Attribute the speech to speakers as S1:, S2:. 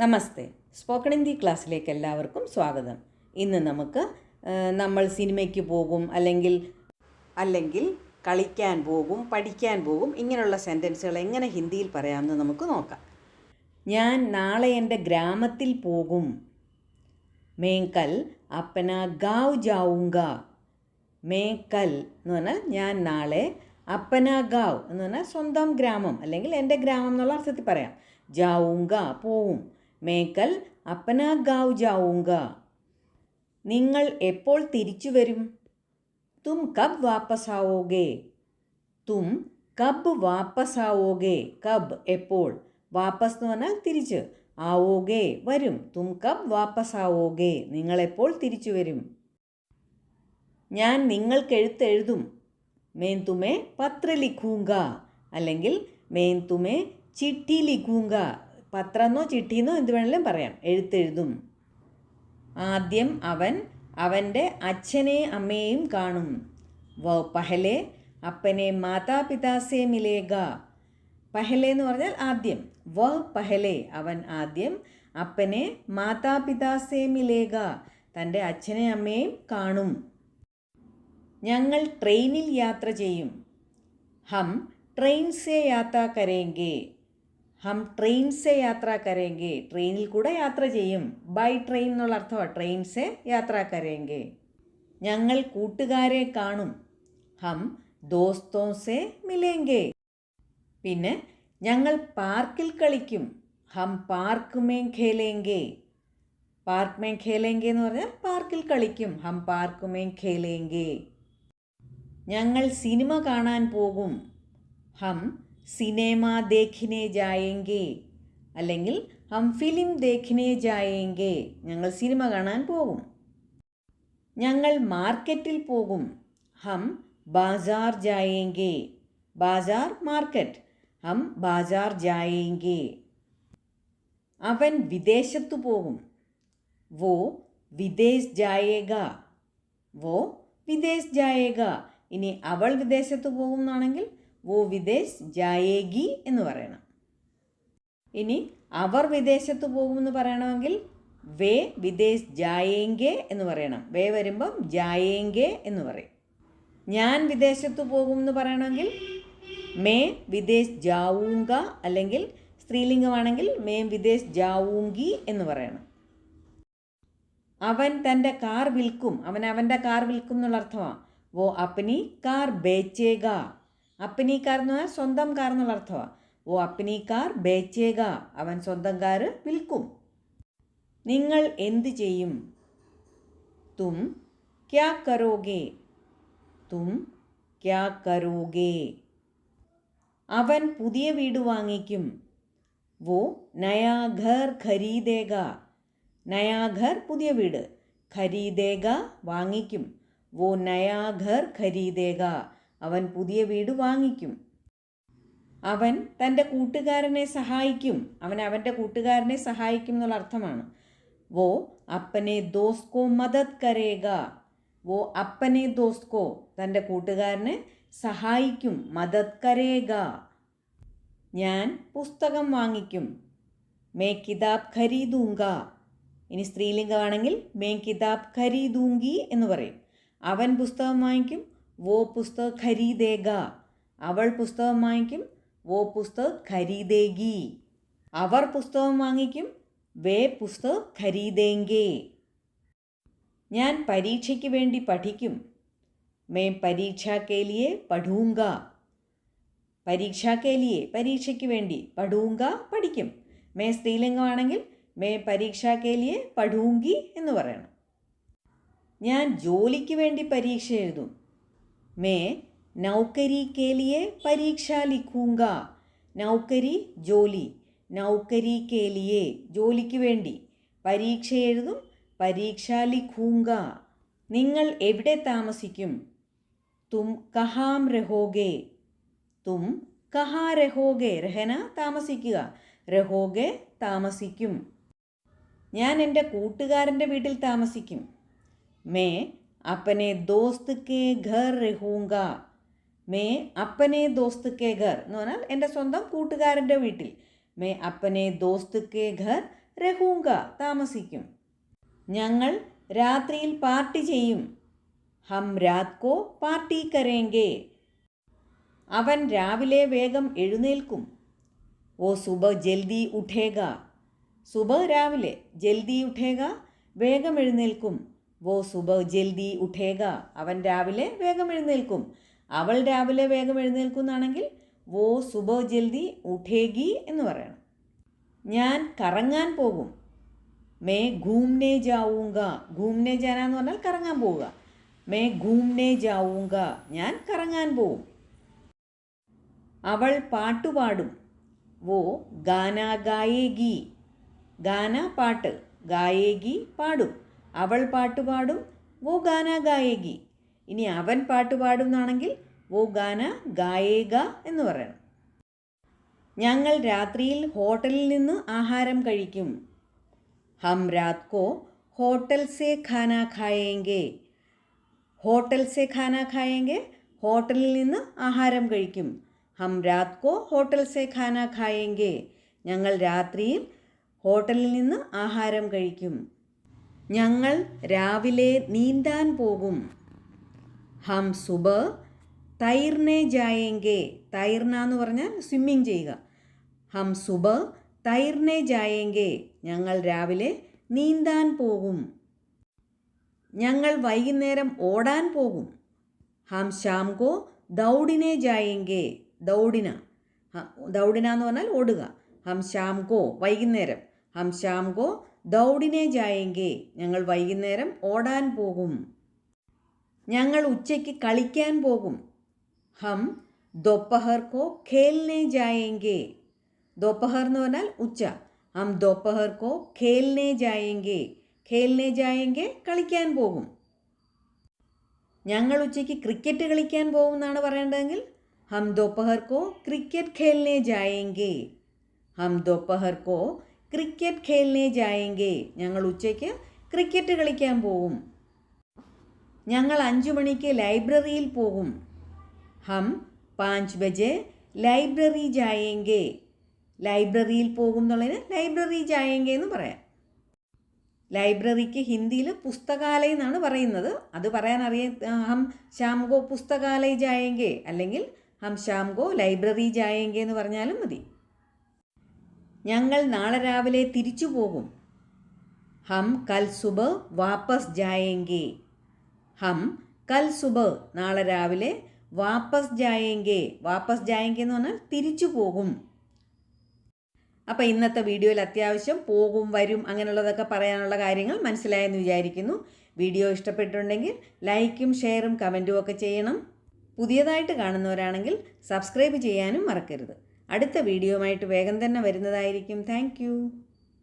S1: നമസ്തേ. Spoken Hindi ക്ലാസ്സിലേക്ക് എല്ലാവർക്കും സ്വാഗതം. ഇന്ന് നമുക്ക് നമ്മൾ സിനിമയ്ക്ക് പോകും അല്ലെങ്കിൽ അല്ലെങ്കിൽ കളിക്കാൻ പോകും പഠിക്കാൻ പോകും ഇങ്ങനെയുള്ള സെന്റൻസുകൾ എങ്ങനെ ഹിന്ദിയിൽ പറയാമെന്ന് നമുക്ക് നോക്കാം. ഞാൻ നാളെ എന്റെ ഗ്രാമത്തിൽ പോകും. മേങ്കൽ അപ്പന ഗാവ് ജാവുങ്ക. മേക്കൽ എന്ന് പറഞ്ഞാൽ ഞാൻ നാളെ അപ്പന ഗാവ് എന്ന് പറഞ്ഞാൽ സ്വന്തം ഗ്രാമം അല്ലെങ്കിൽ എന്റെ ഗ്രാമം എന്നുള്ള അർത്ഥത്തിൽ പറയാം. ജാവുങ്ക പോവും. മേക്കൽ അപ്പന ഗാവ് ജാവുങ്ക. നിങ്ങൾ എപ്പോൾ തിരിച്ചു വരും? തും കബ് വാപ്പസാവോഗേ. തും കബ് വാപ്പസാവോഗേ. കബ് എപ്പോൾ? വാപ്പസ് എന്ന് പറഞ്ഞാൽ തിരിച്ച്. ആവോഗേ വരും. തും കബ് വാപ്പസാവോഗേ. നിങ്ങൾ എപ്പോൾ തിരിച്ചു വരും? ഞാൻ നിങ്ങൾക്ക് എഴുത്ത് എഴുതും മേൻ തുമേ പത്ര ലിഖൂങ്ക അല്ലെങ്കിൽ മേൻ തുമേ ചിട്ടി ലിഖൂങ്ക പത്രന്നോ ചിട്ടിന്നോ എന്ത് വേണമെങ്കിലും പറയാം. എഴുത്തെഴുതും. ആദ്യം അവൻ അവന്റെ അച്ഛനെ അമ്മയെയും കാണും. വ പഹലെ. അപ്പനെ മാതാപിതാസെ മിലേഗ. പഹലെ എന്ന് പറഞ്ഞാൽ ആദ്യം. വ പഹലെ. അവൻ ആദ്യം അപ്പനെ മാതാപിതാസെ മിലേഗ. തന്റെ അച്ഛനെ അമ്മയെയും കാണും. ഞങ്ങൾ ട്രെയിനിൽ യാത്ര ചെയ്യും. ഹം ട്രെയിൻ സേ യാത്ര കരേങ്കെ. ഹം ട്രെയിൻ സെ യാത്ര കരേങ്കെ ട്രെയിനിൽ കൂടെ യാത്ര ചെയ്യും. ബൈ ട്രെയിൻ എന്നുള്ള അർത്ഥമാണ് ട്രെയിൻ സെ യാത്ര കരേങ്കെ ഞങ്ങൾ കൂട്ടുകാരെ കാണും. ഹം ദോസ്തോ സെ മിലേങ്കെ. പിന്നെ ഞങ്ങൾ പാർക്കിൽ കളിക്കും. ഹം പാർക്ക് മേ ഖേലേങ്കെ പാർക്ക് മേ ഖേലേങ്കെ എന്ന് പറഞ്ഞാൽ പാർക്കിൽ കളിക്കും. ഹം പാർക്ക് മേ ഖേലേങ്കെ ഞങ്ങൾ സിനിമ കാണാൻ പോകും. ഹം സിനിമ ദേഖിനെ ജായെങ്കെ അല്ലെങ്കിൽ ഹം ഫിലിം ദേഖിനെ ജായെങ്കെ ഞങ്ങൾ സിനിമ കാണാൻ പോകും. ഞങ്ങൾ മാർക്കറ്റിൽ പോകും. ഹം ബാസാർ ജായെങ്കെ ബാസാർ മാർക്കറ്റ്. ഹം ബാസാർ ജായെങ്കെ അവൻ വിദേശത്തു പോകും. വോ വിദേശ് ജായേഗ. വോ വിദേശ് ജായേഗ. ഇനി അവൾ വിദേശത്ത് പോകും എന്നാണെങ്കിൽ വോ വിദേശ് ജായേഗി എന്ന് പറയണം. ഇനി അവർ വിദേശത്ത് പോകുമെന്ന് പറയണമെങ്കിൽ വേ വിദേശ് ജായേങ്കെ എന്ന് പറയണം. വേ വരുമ്പം ജായേങ്കെ എന്ന് പറയും. ഞാൻ വിദേശത്ത് പോകുമെന്ന് പറയണമെങ്കിൽ മേ വിദേശ് ജാവൂങ്ക അല്ലെങ്കിൽ സ്ത്രീലിംഗമാണെങ്കിൽ മേ വിദേശ് ജാവൂങ്കി എന്ന് പറയണം. അവൻ തന്റെ കാർ വിൽക്കും. അവൻ അവന്റെ കാർ വിൽക്കും എന്നുള്ള അർത്ഥമാണ് വോ അപ്പനി കാർ ബേച്ചേക അപ്പനി കാർ എന്ന് പറഞ്ഞാൽ സ്വന്തം കാർ എന്നുള്ള അർത്ഥമാണ് ഓ അപ്പനി കാർ ബേച്ചേക അവൻ സ്വന്തം കാർ വിൽക്കും. നിങ്ങൾ എന്ത് ചെയ്യും? തും ക്യാ കരോഗേ. തും ക്യാ കരോഗേ. അവൻ പുതിയ വീട് വാങ്ങിക്കും. വോ നയാ ഘർ ഖരീദേക നയാ പുതിയ വീട്. ഖരീദേക വാങ്ങിക്കും. വോ നയാ ഘർ ഖരീദേക അവൻ പുതിയ വീട് വാങ്ങിക്കും. അവൻ തന്റെ കൂട്ടുകാരനെ സഹായിക്കും. അവൻ അവന്റെ കൂട്ടുകാരനെ സഹായിക്കും എന്നുള്ള അർത്ഥമാണ്. വോ അപ്പനെ ദോസ്കോ മദത് കരേക വോ അപ്പനെ ദോസ്കോ തന്റെ കൂട്ടുകാരനെ സഹായിക്കും. മദത് കരേക ഞാൻ പുസ്തകം വാങ്ങിക്കും. മേ കിതാബ് ഖരീദൂങ്ക. ഇനി സ്ത്രീലിംഗമാണെങ്കിൽ മേ കിതാബ് ഖരീദൂങ്കി എന്ന് പറയും. അവൻ പുസ്തകം വാങ്ങിക്കും വോ പുസ്തക് ഖരീദേഗ. അവൾ പുസ്തകം വാങ്ങിക്കും വോ പുസ്തക് ഖരീദേഗി. അവർ പുസ്തകം വാങ്ങിക്കും വേ പുസ്തക് ഖരീദേങ്കേ ഞാൻ പരീക്ഷയ്ക്ക് വേണ്ടി പഠിക്കും. മേ പരീക്ഷ കേലിയെ പഠൂങ്ക പരീക്ഷ കേലിയെ പരീക്ഷയ്ക്ക് വേണ്ടി പഠൂങ്ക പഠിക്കും. മേ സ്ത്രീലിംഗമാണെങ്കിൽ മേ പരീക്ഷ കേലിയെ പഠൂങ്കി എന്ന് പറയണം. ഞാൻ ജോലിക്ക് വേണ്ടി പരീക്ഷ എഴുതും. മേ നൗക്കരി കേലിയെ പരീക്ഷ ലിഖൂങ്ക. നൗക്കരി ജോലി. നൗക്കരി കേലിയെ ജോലിക്ക് വേണ്ടി. പരീക്ഷ എഴുതും പരീക്ഷ ലിഖൂങ്ക. നിങ്ങൾ എവിടെ താമസിക്കും? തും കഹാം രഹോഗേ. തും കഹാ രഹോഗേ. രഹന താമസിക്കുക. രഹോഗെ താമസിക്കും. ഞാൻ എന്റെ കൂട്ടുകാരന്റെ വീട്ടിൽ താമസിക്കും. മേ അപ്പനെ ദോസ്ത് കെ ഘർ രഹൂങ്ക മേ അപ്പനെ ദോസ്ത് കെ ഘർ എന്ന് പറഞ്ഞാൽ എന്റെ സ്വന്തം കൂട്ടുകാരന്റെ വീട്ടിൽ മേ അപ്പനെ ദോസ്ത് കെ ഘർ രഹൂങ്ക താമസിക്കും। ഞങ്ങൾ രാത്രിയിൽ പാർട്ടി ചെയ്യും। ഹം രാത് കോ പാർട്ടി കരേങ്കേ അവൻ രാവിലെ വേഗം എഴുന്നേൽക്കും। ഓ സുബ ജൽദി ഉഠേക സുബ രാവിലെ ജൽദി ഉഠേക വേഗം എഴുന്നേൽക്കും। വോ സുബ ജൽദി ഉഠേഗ അവൻ രാവിലെ വേഗം എഴുന്നേൽക്കും. അവൾ രാവിലെ വേഗം എഴുന്നേൽക്കുന്നാണെങ്കിൽ വോ സുബ ജൽദി ഉഠേഗി എന്ന് പറയണം. ഞാൻ കറങ്ങാൻ പോകും. മേ ഘൂംനെ ജാവൂങ്ക. ഘൂംനെ ജാന എന്ന് പറഞ്ഞാൽ കറങ്ങാൻ പോവുക. മേ ഘൂംനെ ജാവൂങ്ക. ഞാൻ കറങ്ങാൻ പോവും. അവൾ പാട്ടുപാടും. വോ ഗാന ഗായേഗി. ഗാന പാട്ട് ഗായേഗി പാടും. അവൾ പാട്ടുപാടും വോ ഗാന ഗായകി. ഇനി അവൻ പാട്ടുപാടും എന്നാണെങ്കിൽ വോ ഗാന ഗായേക എന്ന് പറയണം. ഞങ്ങൾ രാത്രിയിൽ ഹോട്ടലിൽ നിന്ന് ആഹാരം കഴിക്കും. ഹം രാത് കോ ഹോട്ടൽ സേ ഖാന ഖായേങ്കെ. ഹോട്ടൽ സേ ഖാന ഖായേങ്കെ ഹോട്ടലിൽ നിന്ന് ആഹാരം കഴിക്കും. ഹം രാത് കോ ഹോട്ടൽ സേ ഖാന ഖായേങ്കെ. ഞങ്ങൾ രാത്രിയിൽ ഹോട്ടലിൽ നിന്ന് ആഹാരം കഴിക്കും. ഞങ്ങൾ രാവിലെ നീന്താൻ പോകും. ഹം സുബ തൈർനെ ജായേങ്കെ തൈർന എന്ന് പറഞ്ഞാൽ സ്വിമ്മിങ് ചെയ്യുക. ഹം സുബ തൈർനെ ജായേങ്കെ ഞങ്ങൾ രാവിലെ നീന്താൻ പോകും. ഞങ്ങൾ വൈകുന്നേരം ഓടാൻ പോകും. ഹം ശ്യാം കോ ദൗഡിനെ ജായേങ്കെ ദൗഡിന. ദൗഡിന എന്ന് പറഞ്ഞാൽ ഓടുക. ഹം ശ്യാം കോ വൈകുന്നേരം. ഹം ശ്യാം കോ ദൗഡിനെ ജായെങ്കിൽ ഞങ്ങൾ വൈകുന്നേരം ഓടാൻ പോകും. ഞങ്ങൾ ഉച്ചയ്ക്ക് കളിക്കാൻ പോകും. ഹം ദോപ്പഹർ കോ ഖേൽനെ ജായെങ്കിൽ ദോപ്പഹർ എന്ന് പറഞ്ഞാൽ ഉച്ച. ഹം ദോപ്പഹർ കോ ഖേൽനെ ജായെങ്കിൽ ഖേൽനെ ജായെങ്കിൽ കളിക്കാൻ പോകും. ഞങ്ങൾ ഉച്ചയ്ക്ക് ക്രിക്കറ്റ് കളിക്കാൻ പോകും എന്നാണ് പറയേണ്ടതെങ്കിൽ ഹം ദോപ്പഹർ കോ ക്രിക്കറ്റ് ഖേൽനെ ജായെങ്കിൽ ഹം ദോപ്പഹർ കോ ക്രിക്കറ്റ് ഖേൽനെ ജായെങ്കിൽ ഞങ്ങൾ ഉച്ചയ്ക്ക് ക്രിക്കറ്റ് കളിക്കാൻ പോകും ഞങ്ങൾ അഞ്ചു മണിക്ക് ലൈബ്രറിയിൽ പോകും. ഹം പാഞ്ച് ബജെ ലൈബ്രറി ജായെങ്കിൽ ലൈബ്രറിയിൽ പോകും എന്നുള്ളതിന് ലൈബ്രറി ജായെങ്കിൽ എന്ന് പറയാം. ലൈബ്രറിക്ക് ഹിന്ദിയിൽ പുസ്തകാലയം എന്നാണ് പറയുന്നത്. അത് പറയാൻ അറിയ ഹം ശ്യാംഗോ പുസ്തകാലയ ജായെങ്കിൽ അല്ലെങ്കിൽ ഹം ശ്യാംഗോ ലൈബ്രറി ജായെങ്കിൽ എന്ന് പറഞ്ഞാലും മതി. ഞങ്ങൾ നാളെ രാവിലെ തിരിച്ചു പോകും. ഹം കൽ സുബ വാപ്പസ് ജായേങ്കെ. ഹം കൽ സുബ നാളെ രാവിലെ വാപ്പസ് ജായേങ്കെ. വാപ്പസ് ജായേങ്കെ എന്ന് പറഞ്ഞാൽ തിരിച്ചു പോകും. അപ്പോൾ ഇന്നത്തെ വീഡിയോയിൽ അത്യാവശ്യം പോകും വരും അങ്ങനെയുള്ളതൊക്കെ പറയാനുള്ള കാര്യങ്ങൾ മനസ്സിലായെന്ന് വിചാരിക്കുന്നു. വീഡിയോ ഇഷ്ടപ്പെട്ടിട്ടുണ്ടെങ്കിൽ ലൈക്കും ഷെയറും കമന്റും ഒക്കെ ചെയ്യണം. പുതിയതായിട്ട് കാണുന്നവരാണെങ്കിൽ സബ്സ്ക്രൈബ് ചെയ്യാനും മറക്കരുത്. അടുത്ത വീഡിയോയുമായിട്ട് വേഗം തന്നെ വരുന്നതായിരിക്കും. താങ്ക്